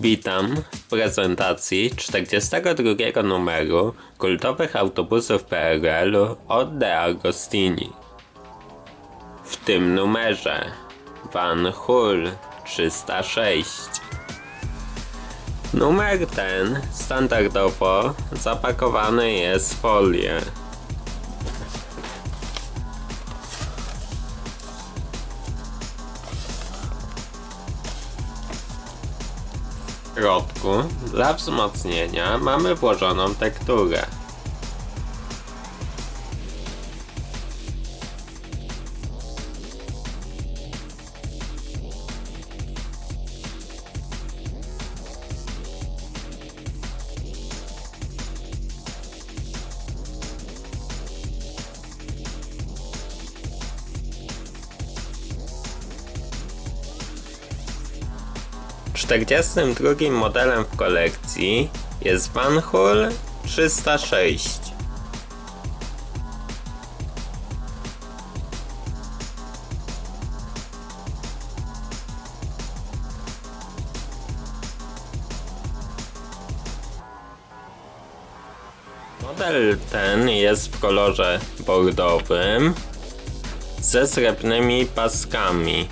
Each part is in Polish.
Witam w prezentacji 42 numeru kultowych autobusów PRL-u od De Agostini. W tym numerze Van Hul 306. Numer ten standardowo zapakowany jest w folię. Środku dla wzmocnienia mamy włożoną tekturę. Czterdziestym drugim modelem w kolekcji jest Van Hool 306. Model ten jest w kolorze bordowym ze srebrnymi paskami.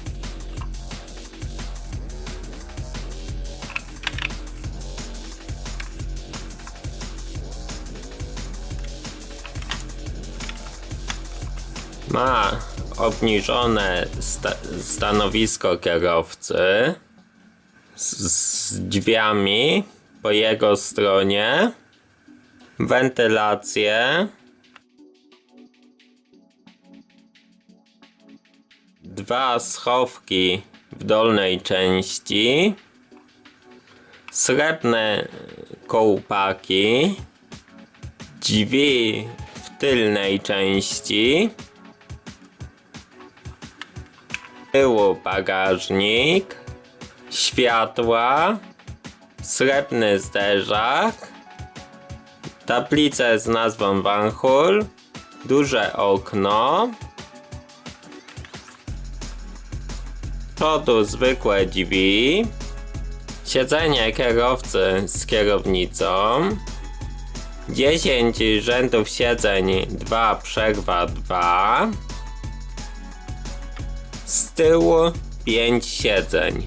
Ma obniżone sta stanowisko kierowcy z, z drzwiami po jego stronie, wentylację, dwa schowki w dolnej części, srebrne kołpaki, drzwi w tylnej części, tyłu bagażnik, światła, srebrny zderzak, tablice z nazwą Van Hool, duże okno, przodu zwykłe drzwi, siedzenie kierowcy z kierownicą, 10 rzędów siedzeń 2 przerwa 2 z tyłu 5 siedzeń.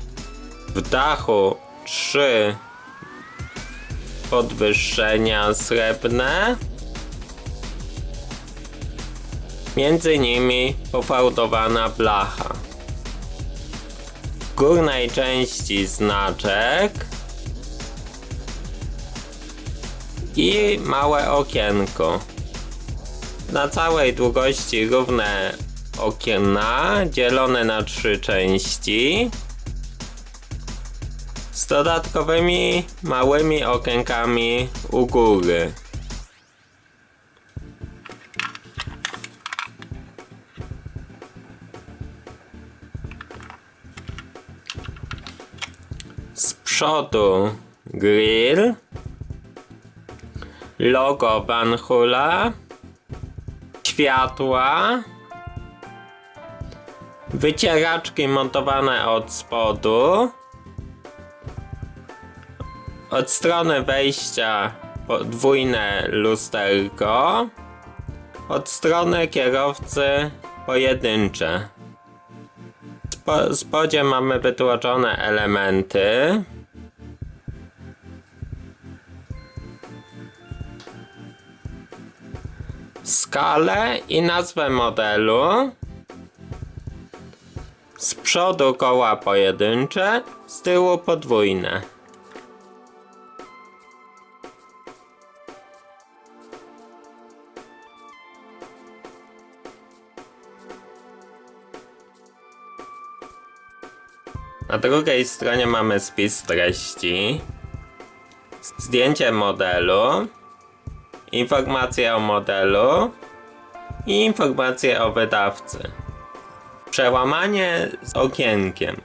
W dachu 3 podwyższenia srebrne. Między nimi pofałdowana blacha. W górnej części znaczek i małe okienko. Na całej długości równe okiena dzielone na trzy części z dodatkowymi małymi okienkami u góry. Z przodu grill, logo Van Hula, światła, Wycieraczki montowane od spodu. Od strony wejścia podwójne lusterko. Od strony kierowcy pojedyncze. W spodzie mamy wytłoczone elementy. Skalę i nazwę modelu. Z przodu koła pojedyncze, z tyłu podwójne. Na drugiej stronie mamy spis treści, zdjęcie modelu, informacje o modelu i informacje o wydawcy. Przełamanie z okienkiem.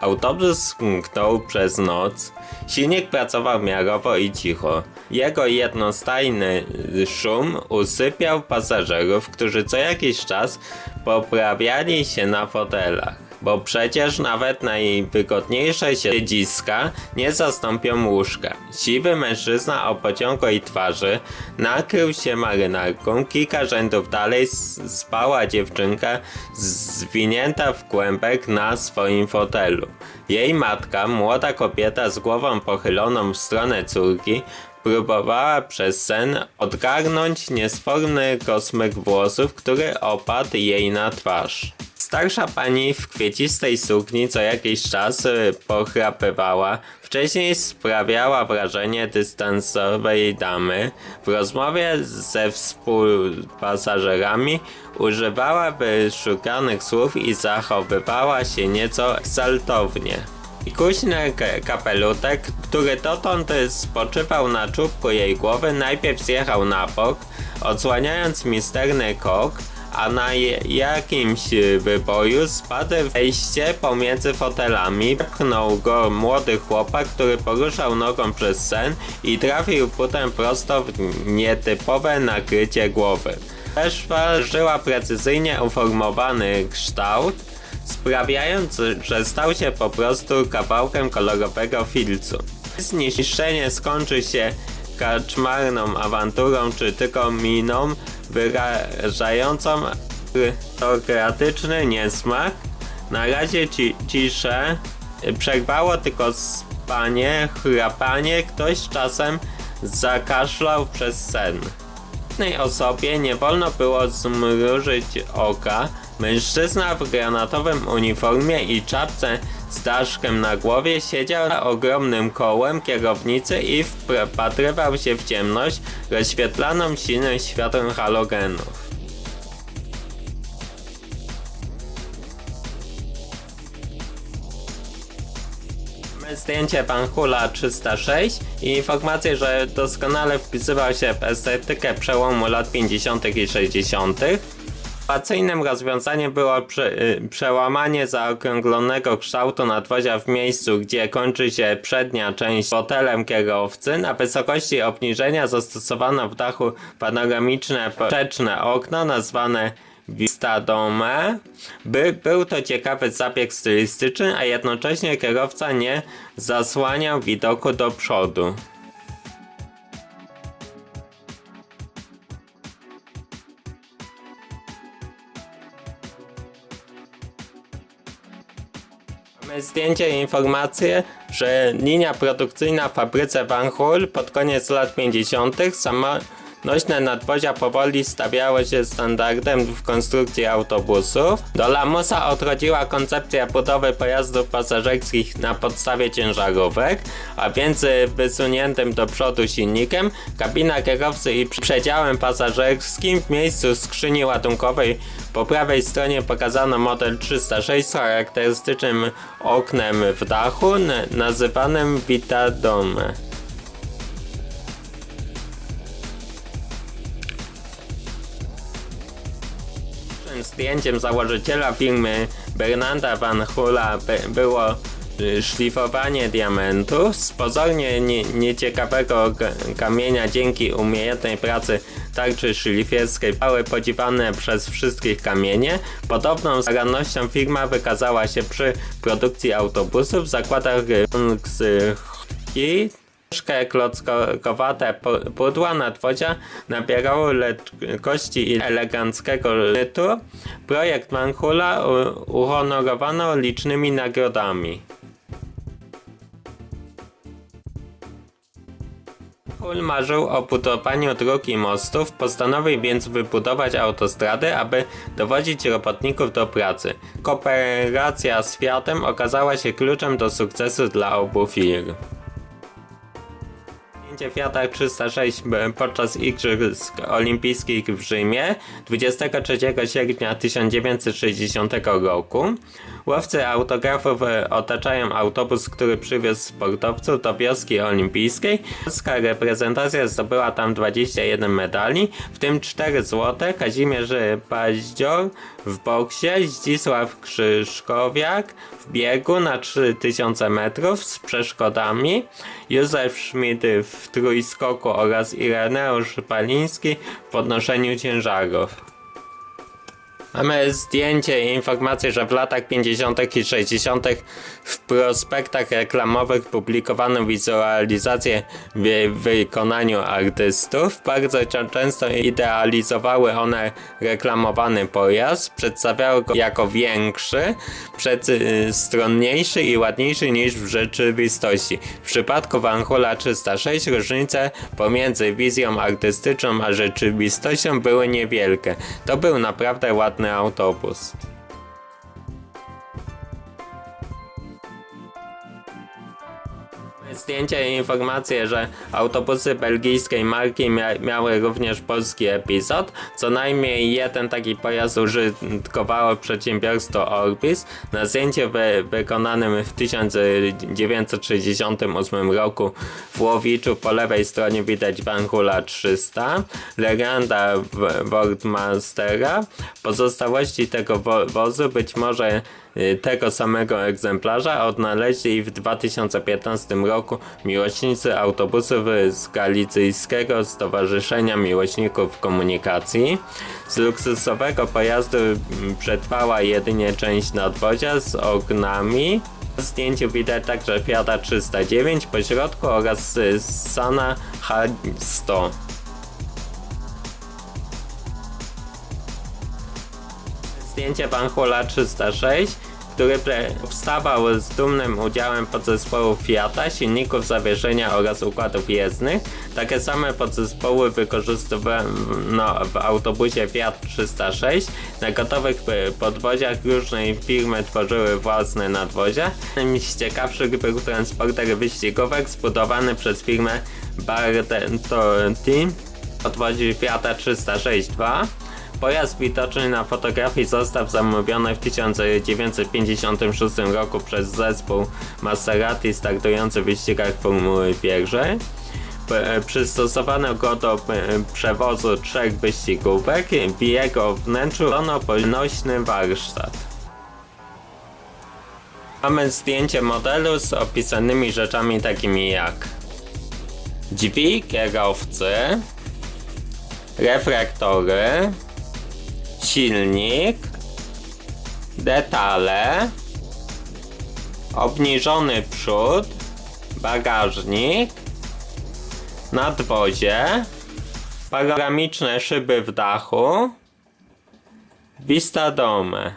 Autobus mknął przez noc. Silnik pracował miarowo i cicho. Jego jednostajny szum usypiał pasażerów, którzy co jakiś czas poprawiali się na fotelach. Bo przecież nawet najwygodniejsze siedziska nie zastąpią łóżka. Siwy mężczyzna o pociągłej twarzy nakrył się marynarką, kilka rzędów dalej spała dziewczynka zwinięta w kłębek na swoim fotelu. Jej matka, młoda kobieta z głową pochyloną w stronę córki, próbowała przez sen odgarnąć niesforny kosmyk włosów, który opadł jej na twarz. Starsza pani w kwiecistej sukni co jakiś czas y, pochrapywała. Wcześniej sprawiała wrażenie dystansowej damy. W rozmowie ze współpasażerami używała wyszukanych słów i zachowywała się nieco eksaltownie. I kuźny kapelutek, który dotąd spoczywał na czubku jej głowy, najpierw zjechał na bok, odsłaniając misterny kok, a na jakimś y, wyboju spadł wejście pomiędzy fotelami. Pchnął go młody chłopak, który poruszał nogą przez sen i trafił potem prosto w nietypowe nakrycie głowy. Weszła żyła precyzyjnie uformowany kształt, sprawiając, że stał się po prostu kawałkiem kolorowego filcu. Zniszczenie skończy się kaczmarną awanturą czy tylko miną wyrażającą autokratyczny niesmak. Na razie ci, ciszę przerwało tylko spanie, chrapanie, ktoś czasem zakaszlał przez sen jednej osobie nie wolno było zmrużyć oka. Mężczyzna w granatowym uniformie i czapce z daszkiem na głowie siedział za ogromnym kołem kierownicy i wpatrywał się w ciemność rozświetlaną silnym światłem halogenów. Mamy zdjęcie Panhula 306 i informację, że doskonale wpisywał się w estetykę przełomu lat 50. i 60. Innowacyjnym rozwiązaniem było prze, y, przełamanie zaokrąglonego kształtu nadwozia w miejscu, gdzie kończy się przednia część fotelem kierowcy. Na wysokości obniżenia zastosowano w dachu panoramiczne poprzeczne okno nazwane Vista Dome. By, był to ciekawy zabieg stylistyczny, a jednocześnie kierowca nie zasłaniał widoku do przodu. Zdjęcie i informację, że linia produkcyjna w fabryce Van Hool pod koniec lat 50. samonośne nadwozia powoli stawiały się standardem w konstrukcji autobusów. Do Lamusa odrodziła koncepcja budowy pojazdów pasażerskich na podstawie ciężarówek, a więc wysuniętym do przodu silnikiem, kabina kierowcy i przedziałem pasażerskim w miejscu skrzyni ładunkowej po prawej stronie pokazano model 306 z charakterystycznym oknem w dachu, nazywanym Vita Dome. Zdjęciem założyciela firmy Bernarda Van Hula by, było y, szlifowanie diamentu z pozornie nie, nieciekawego kamienia dzięki umiejętnej pracy tarczy szlifierskiej były podziwane przez wszystkich kamienie. Podobną starannością firma wykazała się przy produkcji autobusów w zakładach i Ciężkie klockowate pu- pudła nadwozia nabierały lekkości i eleganckiego rytu. Projekt Manhula uhonorowano licznymi nagrodami. Hul marzył o budowaniu dróg i mostów, postanowił więc wybudować autostrady, aby dowodzić robotników do pracy. Kooperacja z Fiatem okazała się kluczem do sukcesu dla obu firm. Fiata 306 b- podczas Igrzysk Olimpijskich w Rzymie 23 sierpnia 1960 roku. Łowcy autografów e, otaczają autobus, który przywiózł sportowców do wioski olimpijskiej. Polska reprezentacja zdobyła tam 21 medali, w tym 4 złote. Kazimierz Paździor w boksie, Zdzisław Krzyżkowiak w biegu na 3000 metrów z przeszkodami, Józef Schmidt w trójskoku oraz Ireneusz Paliński w podnoszeniu ciężarów. Mamy zdjęcie i informację, że w latach 50. i 60. w prospektach reklamowych publikowano wizualizacje w wykonaniu artystów. Bardzo często idealizowały one reklamowany pojazd, przedstawiały go jako większy, przedstronniejszy i ładniejszy niż w rzeczywistości. W przypadku Van Hula 306 różnice pomiędzy wizją artystyczną a rzeczywistością były niewielkie. To był naprawdę ładny autobus. Zdjęcia i informacje, że autobusy belgijskiej marki mia miały również polski epizod. Co najmniej jeden taki pojazd użytkowało przedsiębiorstwo Orbis. Na zdjęciu wy wykonanym w 1968 roku w Łowiczu po lewej stronie widać Van Hula 300, legenda Worldmastera. Pozostałości tego wo wozu być może tego samego egzemplarza odnaleźli w 2015 roku miłośnicy autobusów z Galicyjskiego Stowarzyszenia Miłośników Komunikacji. Z luksusowego pojazdu przetrwała jedynie część nadwozia z oknami. W zdjęciu widać także Fiata 309 po środku oraz y, Sana H100. Zdjęcie Van Hula 306, który powstawał z dumnym udziałem podzespołów Fiata, silników zawieszenia oraz układów jezdnych. Takie same podzespoły wykorzystywano w autobusie Fiat 306. Na gotowych podwoziach różnej firmy tworzyły własne nadwozia. Jednym z ciekawszych był transporter wyścigówek zbudowany przez firmę Bartolini podwozi Fiata 306-2. Pojazd widoczny na fotografii został zamówiony w 1956 roku przez zespół Maserati startujący w wyścigach Formuły 1. P- Przystosowano go do p- przewozu trzech wyścigówek. W jego wnętrzu ono ponośny warsztat. Mamy zdjęcie modelu z opisanymi rzeczami takimi jak drzwi, kierowcy, reflektory, silnik, detale, obniżony przód, bagażnik, nadwozie, panoramiczne szyby w dachu, vista dome.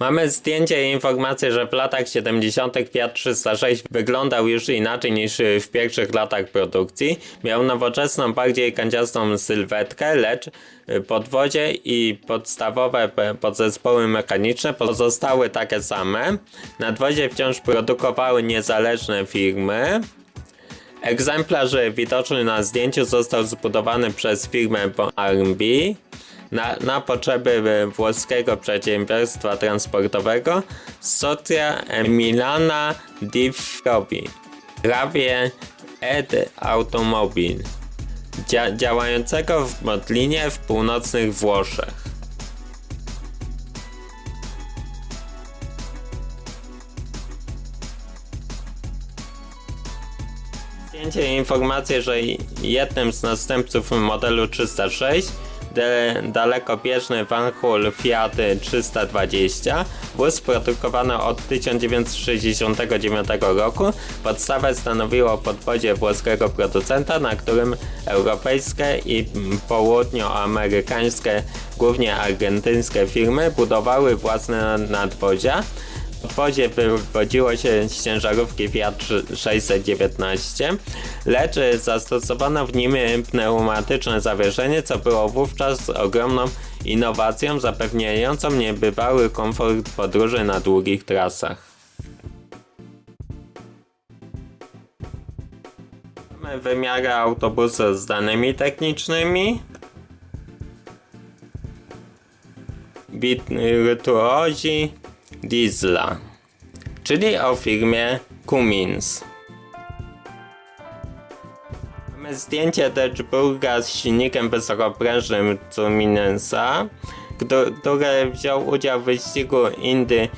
Mamy zdjęcie i informację, że w latach 70. Fiat 306 wyglądał już inaczej niż w pierwszych latach produkcji. Miał nowoczesną, bardziej kanciastą sylwetkę, lecz podwozie i podstawowe p- podzespoły mechaniczne pozostały takie same. Nadwozie wciąż produkowały niezależne firmy. Egzemplarz widoczny na zdjęciu został zbudowany przez firmę R&B na, na potrzeby włoskiego przedsiębiorstwa transportowego Socia Emiliana di Frobi. Prawie Ed Automobil dzia, działającego w Modlinie w północnych Włoszech. Zdjęcie i informacje, że jednym z następców modelu 306 de, dalekobieżny Van Hool Fiat 320 wóz produkowano od 1969 roku. Podstawę stanowiło podwozie włoskiego producenta, na którym europejskie i południoamerykańskie, głównie argentyńskie firmy budowały własne nadwozia. W podwozie wywodziło się z ciężarówki Fiat 619, lecz zastosowano w nim pneumatyczne zawieszenie, co było wówczas ogromną innowacją zapewniającą niebywały komfort podróży na długich trasach. Mamy wymiary autobusu z danymi technicznymi. wirtuozi diesla, czyli o firmie Cummins. Mamy zdjęcie Dashburga z silnikiem wysokoprężnym Cuminensa, który wziął udział w wyścigu Indy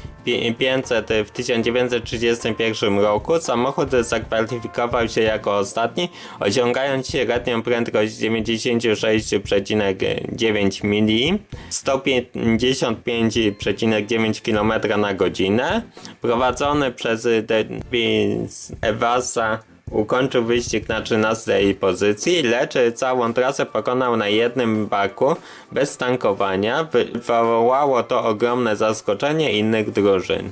500 w 1931 roku. Samochód zakwalifikował się jako ostatni, osiągając średnią prędkość 96,9 mili, 155,9 km na godzinę. Prowadzony przez Davis Evasa ukończył wyścig na 13 pozycji, lecz całą trasę pokonał na jednym baku bez tankowania. Wywołało to ogromne zaskoczenie innych drużyn.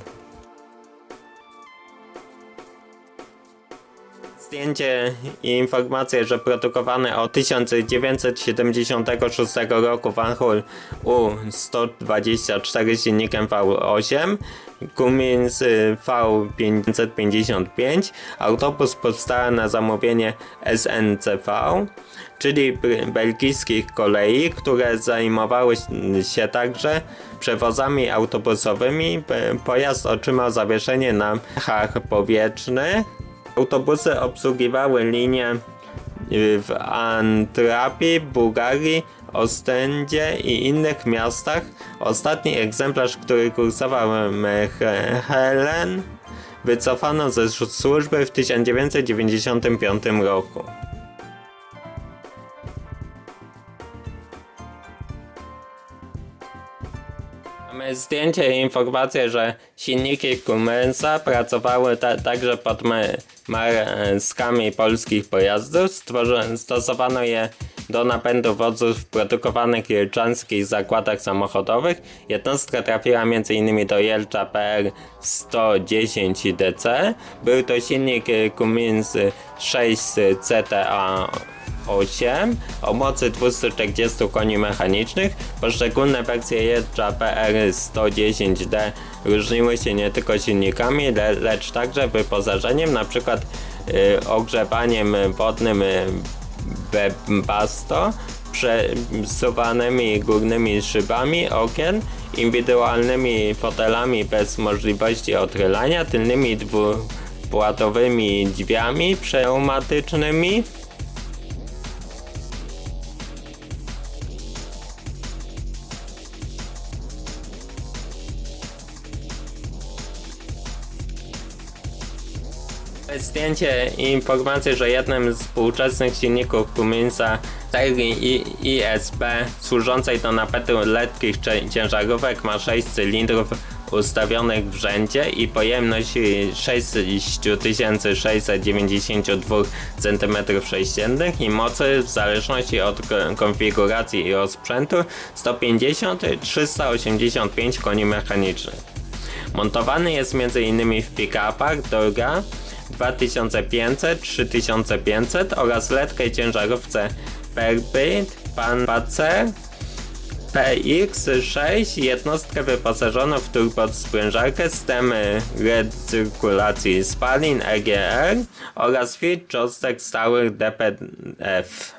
Zdjęcie i informacje, że produkowany od 1976 roku Vanhul U124 z silnikiem V8, Cummins y, V555, autobus powstał na zamówienie SNCV, czyli belgijskich kolei, które zajmowały się także przewozami autobusowymi. Pojazd otrzymał zawieszenie na mechach powietrznych. Autobusy obsługiwały linie y, w Antrapie, Bułgarii, Ostendzie i innych miastach. Ostatni egzemplarz, który kursował w Mechelen, wycofano ze służby w 1995 roku. Mamy zdjęcie i informację, że silniki Cummensa pracowały ta, także pod ma- markami polskich pojazdów. Stosowano je do napędu produkowanych w jelczanskich zakładach samochodowych. Jednostka trafiła m.in. do Jelcza PR 110 DC. Był to silnik y, Cummins 6 CTA 8 o mocy 240 koni mechanicznych. Poszczególne wersje Jelcza PR110D różniły się nie tylko silnikami, le, lecz także wyposażeniem, np. Y, ogrzewaniem wodnym y, Webasto, przesuwanymi górnymi szybami okien, indywidualnymi fotelami bez możliwości odchylania, tylnymi dwupłatowymi drzwiami pneumatycznymi, Zdjęcie i informacje, że jednym z współczesnych silników Cumminsa serii I- ISP służącej do napędu lekkich ciężarówek ma 6 cylindrów ustawionych w rzędzie i pojemność 6692 cm3 i mocy w zależności od ko- konfiguracji i od sprzętu 150-385 koni mechanicznych. Montowany jest m.in. w pick-upach Dorga 2500, 3500 oraz letkiej ciężarówce Perbit, Panpacer PX6 jednostkę wyposażono w turbosprężarkę, systemy recyrkulacji spalin EGR oraz filtr cząstek stałych DPF.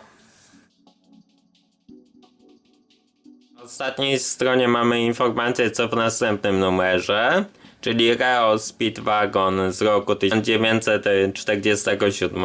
Na ostatniej stronie mamy informację co w następnym numerze, czyli Reo Speedwagon z roku 1947.